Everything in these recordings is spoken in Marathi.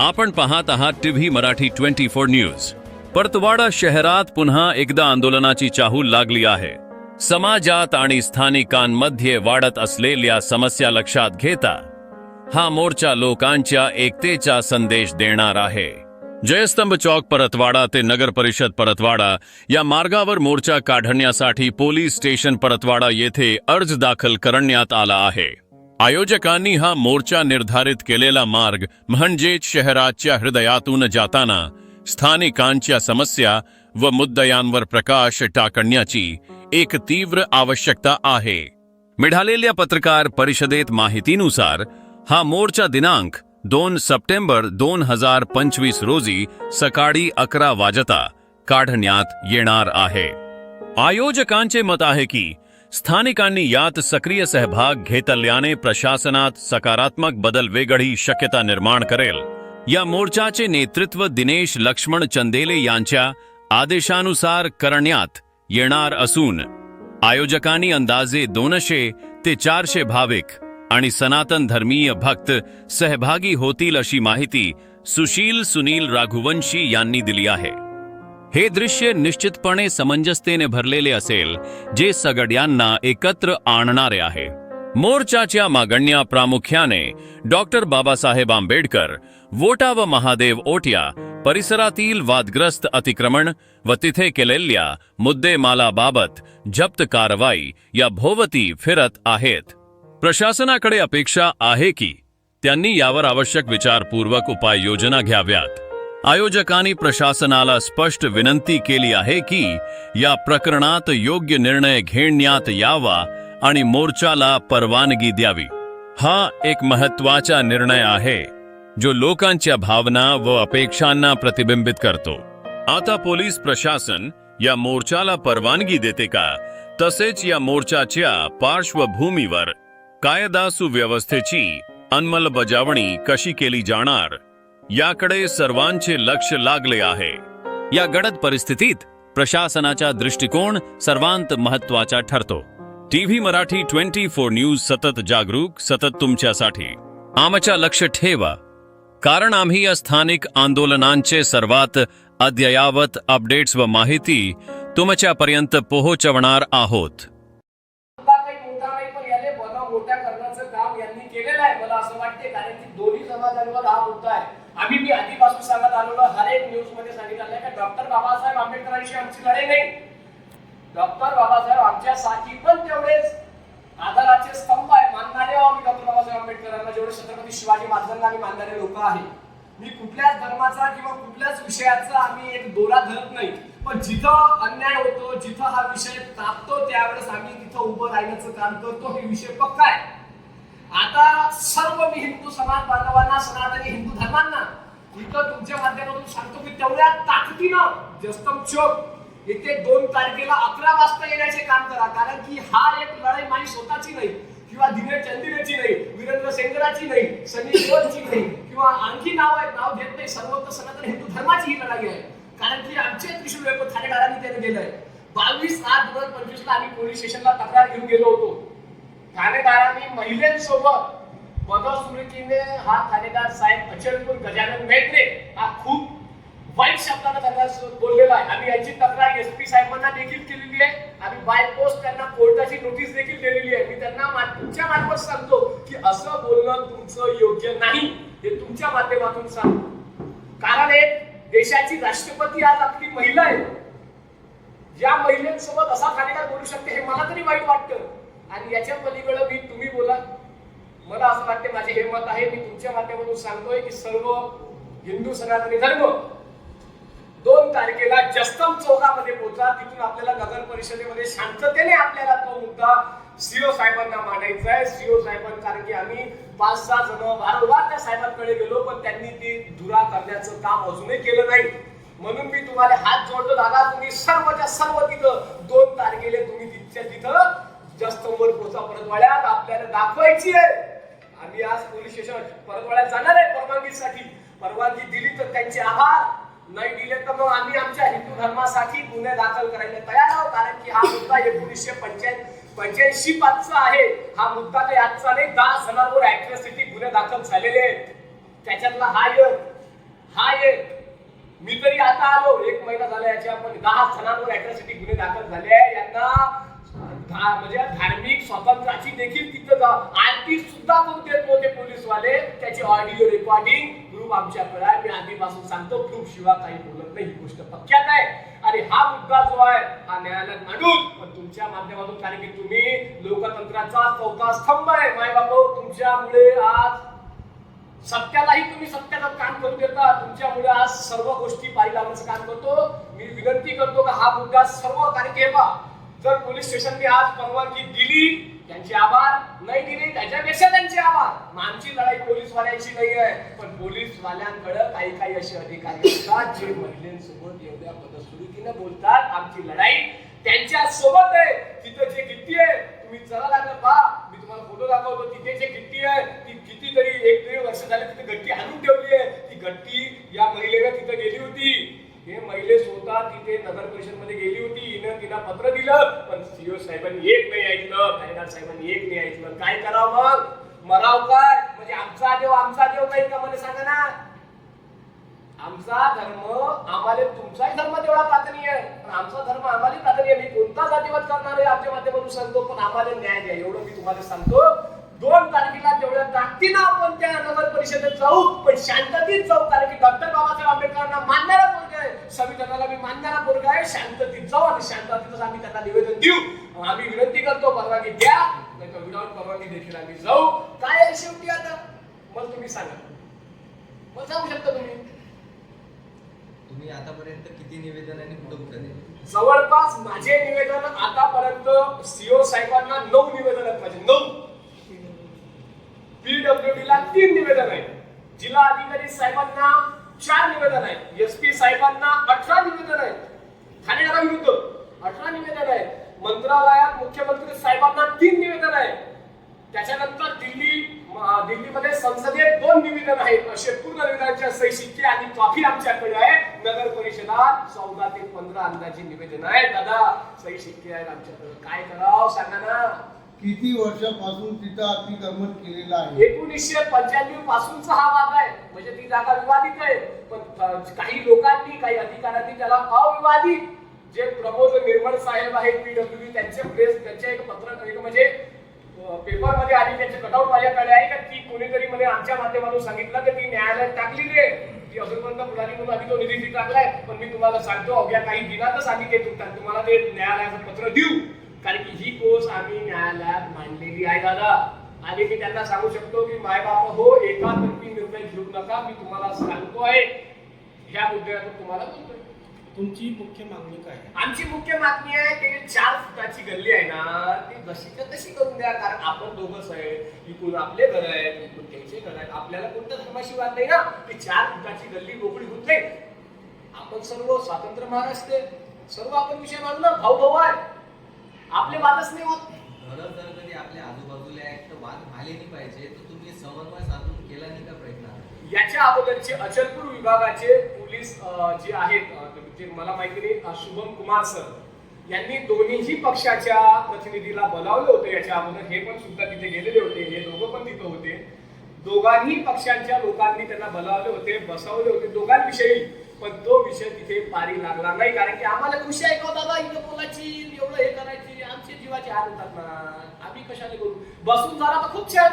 आपण पाहत आहात TV Marathi twenty four news. Paratwada शहरात पुन्हा एकदा आंदोलनाची चाहूल लागली आहे. समाजात आणि स्थानिकांमध्ये वाढत असलेल्या समस्या लक्षात घेता हा मोर्चा लोकांच्या एकतेचा संदेश देणार आहे. जयस्तंभ चौक परतवाडा ते नगर परिषद परतवाडा या मार्गावर मोर्चा काढण्यासाठी पोलीस स्टेशन परतवाडा येथे अर्ज दाखल करण्यात आला आहे. आयोजकांनी हा मोर्चा निर्धारित केलेला मार्ग म्हणजेच शहराच्या हृदयातून जाताना स्थानिकांच्या समस्या व मुद्दयांवर प्रकाश टाकण्याची एक तीव्र आवश्यकता आहे. मिळालेल्या पत्रकार परिषदेत माहितीनुसार हा मोर्चा दिनांक दोन सप्टेंबर दोन हजार पंचवीस रोजी सकाळी अकरा वाजता काढण्यात येणार आहे. आयोजकांचे मत आहे की स्थानिकांनी यात सक्रिय सहभाग घेतल्याने प्रशासनात सकारात्मक बदल वेगळी शक्यता निर्माण करेल. या मोर्चाचे नेतृत्व दिनेश लक्ष्मण चंदेले यांच्या आदेशानुसार करण्यात येणार असून आयोजकांनी अंदाजे दोनशे ते चारशे भाविक आणि सनातन धर्मीय भक्त सहभागी होतील अशी माहिती सुशील सुनील राघुवंशी यांनी दिली आहे. हे दृश्य निश्चितपणे समंजसतेने भरलेले असेल जे सगळ्यांना एकत्र आणणारे आहे. मोर्चाच्या मागण्या प्रामुख्याने डॉक्टर बाबासाहेब आंबेडकर वोटा व महादेव ओट्या परिसरातील वादग्रस्त अतिक्रमण व तिथे केलेल्या मुद्देमालाबाबत जप्त कारवाई या भोवती फिरत आहेत. प्रशासनाकडे अपेक्षा आहे की त्यांनी यावर आवश्यक विचारपूर्वक उपाययोजना घ्याव्यात. आयोजकांनी प्रशासनाला स्पष्ट विनंती केली आहे की या प्रकरणात योग्य निर्णय घेण्यात यावा आणि मोर्चाला परवानगी द्यावी. हा एक महत्त्वाचा निर्णय आहे जो लोकांच्या भावना व अपेक्षांना प्रतिबिंबित करतो. आता पोलीस प्रशासन या मोर्चाला परवानगी देते का? तसेच या मोर्चाच्या पार्श्वभूमीवर कायदा सुव्यवस्थेची अंमलबजावणी कशी केली जाणार? याकडे सर्वांचे लक्ष लागले आहे. या गडद परिस्थितीत प्रशासनाचा दृष्टिकोन सर्वांत महत्त्वाचा ठरतो. TV Marathi twenty four news सतत जागरूक सतत तुमच्यासाठी. आमच्या लक्ष ठेवा. कारण आम्ही या स्थानिक आंदोलनांचे सर्वात अद्ययावत अपडेट्स व माहिती तुमच्यापर्यंत पोहोचवणार आहोत. मोठ्या करण्याचं काम यांनी केलेलं आहे. मला असं वाटते कारण की दोन्ही समाजांवर हा मुद्दा आहे. आम्ही मी आधीपासून सांगत आलेलो हर एक न्यूजमध्ये सांगितलं की डॉक्टर बाबासाहेब आंबेडकरांशी आमची लढाई नाही. डॉक्टर बाबासाहेब आमच्यासाठी पण तेवढेच आधाराचे स्तंभ आहे. मानणारे आम्ही डॉक्टर बाबासाहेब आंबेडकरांना जेवढे छत्रपती शिवाजी महाराजांना आम्ही मानणारे लोक आहे. मी कुठल्याच धर्माचा किंवा कुठल्याच विषयाचा आम्ही एक दोरा धरत नाही. पण जिथं अन्याय होतो जिथं हा विषय तापतो त्यावेळेस आम्ही तिथं उभं राहण्याचं काम करतो. हे विषय पक्का आहे. आता सर्व मी हिंदू समाज बांधवांना सनातनी हिंदू धर्मांना इथं तुमच्या माध्यमातून सांगतो की तेवढ्या ताकदीनं जस्तम चौक येथे दोन तारखेला अकरा वाजता येण्याचे काम करा. कारण की हा एक लढाई माझी स्वतःची नाही किंवा दिनेश चंदिरेची नाही वीरेंद्र सेंगराची नाही सनी देवलची नाही किंवा आणखी नाव आहेत नाव घेत नाही सर्वत्र सनातन हिंदू धर्माची ही लढाई आहे. कारण की आमचे त्रिशूल वेप ठाणेदारांनी त्याने दिलंय. बावीस आठ दोन हजार पंचवीस ला आम्ही पोलीस स्टेशनला तक्रार घेऊन गेलो होतो. ठाणेदारांनी महिलांसोबत मदसुरुकीने हा ठाणेदार साहेब अचलपूर गजानन मेत्रे हा खूप वाईट शब्दाने त्यांना बोललेला आहे. आम्ही याची तक्रार एस पी साहेबांना देखील केलेली आहे. आम्ही बाय पोस्ट त्यांना कोर्टाची नोटीस देखील दिलेली आहे. मी त्यांना तुमच्या मार्फत सांगतो की असं बोलणं तुमचं योग्य नाही. हे तुमच्या माध्यमातून सांगतो. कारण एक देशाची राष्ट्रपती आज आपली महिला आहे. या महिलेसोबत असा ठाणेदार बोलू शकते हे मला तरी वाईट वाटतं. आणि याच्या पलीकडं मी तुम्ही बोला. मला असं वाटते माझे हे मत आहे मी तुमच्या माध्यमातून सांगतोय की सर्व हिंदू सनातनी धर्म दोन तारखेला जस्तम चौकामध्ये पोहोचा. तिथून आपल्याला नगर परिषदेमध्ये शांततेने आपल्याला तो मुद्दा सीओ साहेबांना मांडायचा आहे. सीओ साहेबांना कारण की आम्ही पाच सहा जण वारंवार त्या साहेबांकडे गेलो पण त्यांनी ती धुरा करण्याचं काम अजूनही केलं नाही. म्हणून मी तुम्हाला हात जोडतो दादा तुम्ही सर्वच्या सर्व तिथं दोन तारखेला तुम्ही तिथच्या तिथं जस्तमवर पोचा परतवाड्यात आपल्याला दाखवायची आहे. आम्ही आज पोलीस स्टेशन परतवाड्यात जाणार आहे परवानगीसाठी. परवानगी दिली तर त्यांचे आभार. नाही दिले तर मग आम्ही आमच्या हिंदू धर्मासाठी गुन्हे दाखल करायला तयार आहोत. कारण की हा मुद्दा एकोणीसशे पंच्याऐंशी पंच्याऐंशी पाचचा आहे. हा मुद्दा काही आजचा नाही. दहा जणांवर अॅट्रॉसिटी गुन्हे दाखल झालेले आहेत. त्याच्यातला हा एक आहेत मी तरी आता आलो. एक महिना झाला याच्या पण दहा जणांवर अॅट्रॉसिटी गुन्हे दाखल झाले आहे. यांना म्हणजे धार्मिक स्वातंत्र्याची देखील तिथं जा आरती सुद्धा करू देत नव्हते पोलीसवाले त्याची ऑडिओ रेकॉर्डिंग ग्रुप आमच्याकडे आहे मी आधीपासून सांगतो ग्रुप शिवाय काही बोलत नाही ही गोष्ट पक्क्यात आहे. आणि हा मुद्दा जो आहे हा न्यायालयात मांडून पण तुमच्या माध्यमातून कारण की तुम्ही लोकतंत्राचा चौथा स्तंभ आहे माय बाबा तुमच्यामुळे आज सत्यालाही तुम्ही सत्याचं काम करू देता. तुमच्यामुळे आज सर्व गोष्टी पाहिजे काम करतो. मी विनंती करतो का हा मुद्दा सर्व कारण की जर पोलीस स्टेशनने आज परवानगी दिली त्यांचे आभार. नाही दिली त्याच्यापेक्षा त्यांचे आभार. आमची लढाई पोलीसवाल्यांची नाही आहे. पण पोलीसवाल्यांकडे काही काही असे अधिकारी असतात जे महिलांसोबत एवढ्या पदस्फुरीतीनं बोलतात. आमची लढाई त्यांच्यासोबत आहे. तिथं जे किती आहे तुम्ही चला लागलं पहा. मी तुम्हाला फोटो दाखवतो. तिथे जे गिट्टी आहे ती कितीतरी एक दीड वर्ष झाले तिथे गट्टी आणून ठेवली आहे. ती गट्टी या महिलेला तिथे गेली होती. हे महिले स्वतः तिथे नगर परिषदमध्ये गेली होती. हिनं तिला पत्र दिलं पण सीओ साहेबांनी एक नाही ऐकलं कार्यकार साहेबांनी एक नाही ऐकलं. काय करावं मग? मराव काय? म्हणजे आमचा देव आमचा देव नाही का मला सांगा ना? आमचा धर्म आम्हाला तुमचाही धर्म तेवढा प्राधान्य आहे. पण आमचा धर्म आम्हाला प्राधान्य आहे. मी कोणता जातीवाद करणार आहे? आमच्या माध्यमातून सांगतो पण आम्हाला न्याय द्या. एवढं मी तुम्हाला सांगतो. दोन तारखेला तेवढ्या ताकदीनं आपण त्या नगर परिषदेत जाऊ. पण शांततेत जाऊ. कारण की डॉक्टर बाबासाहेब आंबेडकरांना मानणारा आहे संविधानाला मी मानणारा पोरगा आहे. शांततेत जाऊ आणि शांततेतच आम्ही त्यांना निवेदन देऊ. आम्ही विनंती करतो परवानगी द्या. नाही तर परवानगी देखील आम्ही जाऊ. काय आहे शेवटी आता? मग तुम्ही सांगा. मग जाऊ शकता तुम्ही? तुम्ही आतापर्यंत किती निवेदनांनी कुठं कुठं दिले जवळपास माझे निवेदन आतापर्यंत सीओ साहेबांना नऊ निवेदन आहेत माझे. नऊ. पीडब्ल्यूडी ला तीन निवेदन आहेत. जिल्हा अधिकारी साहेबांना चार निवेदन आहेत. एस पी साहेबांना अठरा निवेदन आहेत. ठाणेदाराविरुद्ध अठरा निवेदन आहेत. मंत्रालयात मुख्यमंत्री साहेबांना तीन निवेदन आहेत. त्याच्यानंतर दिल्ली दिल्लीमध्ये संसदेत दोन निवेदन आहेत असे पूर्ण निवेदनाच्या सही शिक्के आणि कॉफी आमच्याकडे आहे. नगर परिषदात चौदा ते पंधरा अंदाजे निवेदन आहे दादा सही शिक्के आहेत आमच्याकडे. काय करावं? सांगा ना. किती वर्षापासून तिथं अतिक्रमण केलेलं आहे? एकोणीसशे पंच्याण्णव पासूनचा हा वाद आहे. म्हणजे ती जागा विवादित आहे. पण काही लोकांनी काही अधिकाऱ्यांनी त्याला अविवादित जे प्रमोद निर्मळ साहेब आहेत पीडब्ल्यू त्यांचे प्रेस त्यांचे एक पत्र म्हणजे पेपरमध्ये आली त्यांचे कटआउट माझ्याकडे आहे. का ती कोणीतरी मध्ये आमच्या माध्यमातून सांगितलं की ती न्यायालयात टाकलेली आहे. ती अजूनपर्यंत पुढारी म्हणून आधी तो निधी टाकलाय पण मी तुम्हाला सांगतो अवघ्या काही दिनातच आम्ही ते तुम्हाला ते न्यायालयाचं पत्र देऊ. कारण की ही कोस आम्ही न्यायालयात मांडलेली आहे दादा. आणि मी त्यांना सांगू शकतो की माय बाप हो एकातर्फी निर्णय घेऊ नका. मी तुम्हाला सांगतोय ह्या मुद्द्यातून तुम्हाला बोलतोय. तुमची मुख्य मागणी काय आहे? आमची मुख्य मागणी आहे की चार फुटाची गल्ली आहे ना ती जशीच्या तशी करून द्या. कारण आपण दोघच आहे इकडून आपले घर आहेत इकडून त्यांचे घर आहेत. आपल्याला कोणत्या धर्माशी वाद नाही ना ती चार फुटाची गल्ली मोकळी होत नाही आपण सर्व स्वातंत्र्य महाराष्ट्र आहे. सर्व आपण विषय मानू ना भाऊ भाऊ आहे. आपले वादच नाही होत. घरं जर कधी आपल्या आजूबाजूला आहेत तर वाद झाले नाही पाहिजे तर तुम्ही समन्वय साधून केला नाही का प्रयत्न? याच्या अगोदरचे अचलपूर विभागाचे पोलीस जे आहेत ते मला माहिती नाही शुभम कुमार सर यांनी दोन्हीही पक्षाच्या प्रतिनिधीला बोलावले होते याच्या अगोदर. हे पण सुद्धा तिथे गेलेले होते हे दोघं पण तिथे होते. दोघांही पक्षांच्या लोकांनी त्यांना बोलावले होते बसवले होते दोघांविषयी पण तो विषय तिथे पारी लागला नाही कारण की आम्हाला खुशी आहे का दादा? इथं बोलायची एवढं हे करायची. जीवाचे हाल होतात ना. आम्ही कशाने करू? बसून झाला तर खूप छान.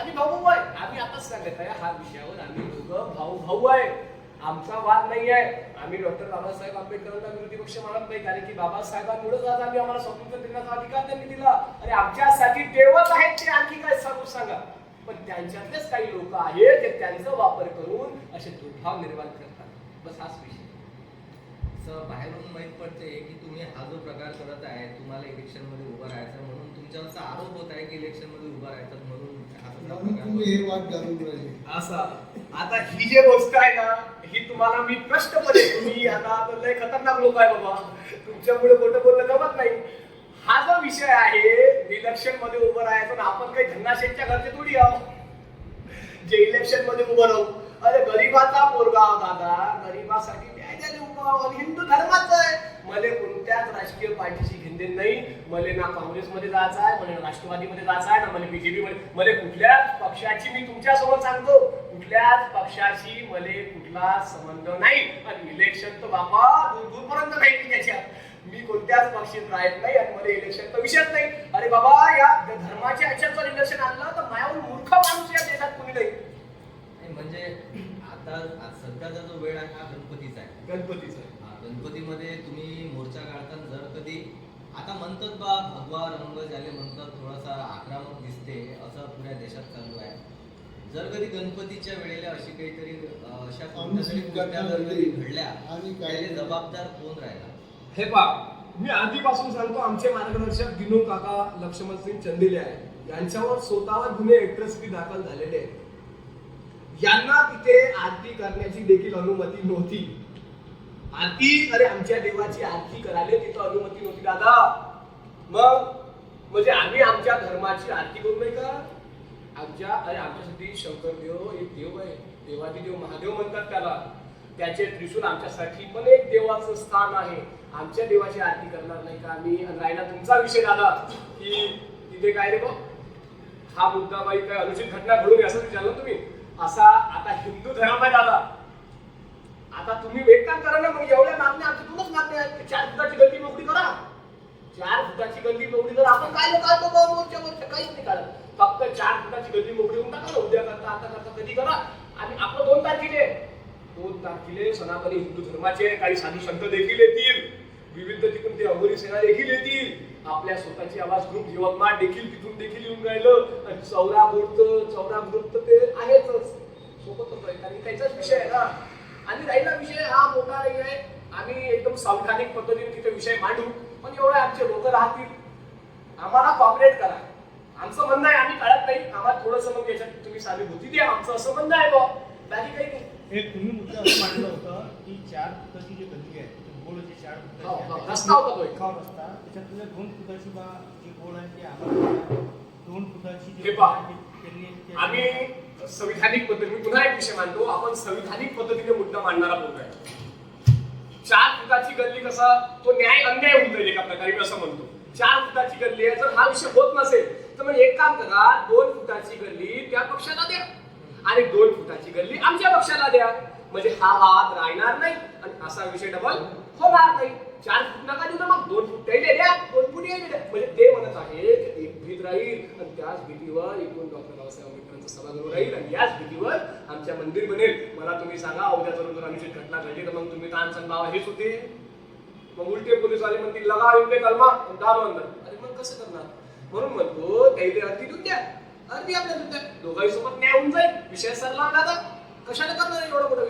आम्ही भाऊ भाऊ आहे. आम्ही आताच सांगत आहे हा विषयावर आम्ही दोघं भाऊ भाऊ आहे. आमचा वाद नाही आहे आम्ही डॉक्टर बाबासाहेब आंबेडकरांना विरोधी पक्ष मानत नाही कारण की बाबासाहेबांमुळेच आज आम्ही आम्हाला स्वातंत्र्य देण्याचा अधिकार त्यांनी दिला. आणि आमच्यासाठी देवच आहेत ते आणखी काय सांगू सांगा? पण त्यांच्यातलेच काही लोक आहेत जे त्यांचा वापर करून असे दुर्भाव निर्माण करतात. बस हाच विषय. असं बाहेरून माहीत पडते की तुम्ही हा जो प्रकार करत आहे तुम्हाला इलेक्शनमध्ये उभं राहायचं म्हणून तुमच्यावरचा आरोप होत आहे की इलेक्शनमध्ये उभं राहायचं म्हणून सगळा म्हणून प्रकार तुम्ही हे वाद घालून राहिले. असा. आता ही जे गोष्ट आहे ना ही तुम्हाला मी स्पष्टपणे तुम्ही आता आता लय खतरनाक लोक आहे बाबा. तुमच्यामुळे खोटं बोलणं जमत नाही. हा जो विषय आहे इलेक्शनमध्ये उभं राहायचं आपण काही धन्नाशेठच्या घरचे थोडी आहोत. जे इलेक्शनमध्ये उभं राहू. अरे गरीबाचा पोरगा दादा. गरीबासाठी न्याय द्यायला हिंदू धर्माचं आहे. मला कोणत्याच राजकीय पार्टीशी घेणदेण नाही. मला ना काँग्रेसमध्ये जायचं आहे मला राष्ट्रवादीमध्ये जायचं आहे ना मला बीजेपी मध्ये मला कुठल्याच पक्षाची मी तुमच्या सांगतो. कुठल्याच पक्षाशी मला कुठला संबंध नाही. आणि इलेक्शन तर बाबा दूर दूरपर्यंत नाही त्याच्या. मी कोणत्याच पक्षात राहत नाही आणि मला इलेक्शन तर विषयच नाही. अरे बाबा या धर्माच्या ह्याच्यात जर इलेक्शन आणलं तर माझ्याहून मूर्ख माणूस या देशात कोणी नाही, म्हणजे आता आज आहे हा गणपतीचा आहे. गणपतीचं हा, गणपतीमध्ये तुम्ही मोर्चा काढताना जर कधी आता म्हणतात बा भगवा रंग ज्याले म्हणतात थोडासा आक्रमक दिसते असं पुऱ्या देशात चालू आहे. जर कधी गणपतीच्या वेळेला अशी काहीतरी अशा कोणत्या तरी अनुचित गोष्टी घटना जर कधी घडली. घडल्या आणि त्याले जबाबदार कोण राहिला? हे पा मी आधीपासून सांगतो आमचे मार्गदर्शक दिनू काका लक्ष्मण सिंग चंदेले आहे यांच्यावर स्वतःवर गुन्हे एक्ट्रेस दाखल झालेले आहेत. यांना तिथे आरती करण्याची देखील अनुमती नव्हती. आरती अरे आमच्या देवाची आरती करायला तिथं अनुमती नव्हती दादा. मग म्हणजे आम्ही आमच्या धर्माची आरती करू नाही का? आमच्या अरे आमच्यासाठी शंकर देव एक देव आहे. देवादी देव महादेव म्हणतात त्याला. त्याचे त्रिशूल आमच्यासाठी पण एक देवाचं स्थान आहे. आमच्या देवाची आरती करणार नाही का? आम्ही राहिला तुमचा विषय दादा. की तिथे काय रे बघ हा मुद्दा बाई काय अनुचित घटना घडून असं विचारलं तुम्ही? असा आता हिंदू धर्म आहे दादा. आता तुम्ही एक काम करा ना मग एवढ्या मागण्या आमच्या दोनच मागण्या आहेत चार फुटाची गल्ली मोकळी करा. चार फुटाची गल्ली मोकळी करा. आपण काय काढतो बाबा मोर्चा मोर्चा. काहीच नाही काढत फक्त चार फुटाची गल्ली मोकळी होऊन टाका उद्या करता आता करता कधी करा. आणि आपलं दोन तारखेले. दोन तारखेले सनातनी हिंदू धर्माचे काही साधू संत देखील येतील. विविध तिकडून ते अघोरी सेना देखील येतील. आपल्या स्वतःची आवाज ग्रुप यवतमाळ देखील तिथून देखील येऊन राहिलं. आणि चौरा ग्रुप चौरा ग्रुप तर ते आहेच सोबतच आहेत आणि त्याचाच विषय आहे ना. आणि राहिला विषय हा मोठा नाही आहे. आम्ही एकदम सावधानिक पद्धतीने तिथे विषय मांडू. पण एवढे आमचे लोक राहतील. आम्हाला कॉपरेट करा. आमचं म्हणणं आहे आम्ही कळत नाही. आम्हाला थोडंसं मग याच्यात तुम्ही सहानुभूती द्या. आमचं असं म्हणणं आहे बा बाकी काही नाही. तुम्ही मुद्दा असं मांडलं होतं की चार फुटाची जी गल्ली आहे हो, हो, रस्ता होता तो एक. रस्ता? त्याच्यातल्या दोन फुटाची बा जी गोल आहे ती आम्हाला दोन फुटाची जी आम्ही संविधानिक पद्धती मी पुन्हा एक विषय मांडतो. आपण संविधानिक पद्धतीने मुद्दा मांडणारा आहे. चार फुटाची गल्ली कसा तो न्याय अन्याय होऊन जाईल एका प्रकारे मी असं म्हणतो. चार फुटाची गल्ली आहे. जर हा विषय होत नसेल तर मग एक काम करा. दोन फुटाची गल्ली त्या पक्षाला द्या. आणि दोन फुटाची गल्ली आमच्या पक्षाला द्या. म्हणजे हा वाद राहणार नाही. आणि असा विषय डबल होणार नाही चार फूट नका देऊ ना मग. दोन फूट त्याला द्या. दोन फूट यायला द्या. म्हणजे ते म्हणत आहे की एक भीत राहील आणि त्याच भीतीवर एकूण डॉक्टर बाबासाहेब आंबेडकरांचा सभागृह राहील आणि याच भीतीवर आमच्या मंदिर बनेल. मला तुम्ही सांगा उद्या जर जर आमची घटना घडली तर मग तुम्ही ताण बाबा हेच होते. मग उलटे पोलीस आले म्हणतील लगा इकडे कलमा दाम अंदर अरे मग कसं करणार? म्हणून म्हणतो त्याला अर्धी देऊन द्या. अर्धी आपल्या देऊन द्या. दोघांसोबत न्याय होऊन जाईल. विषय सरला दादा. कशाला करणार एवढा मोठा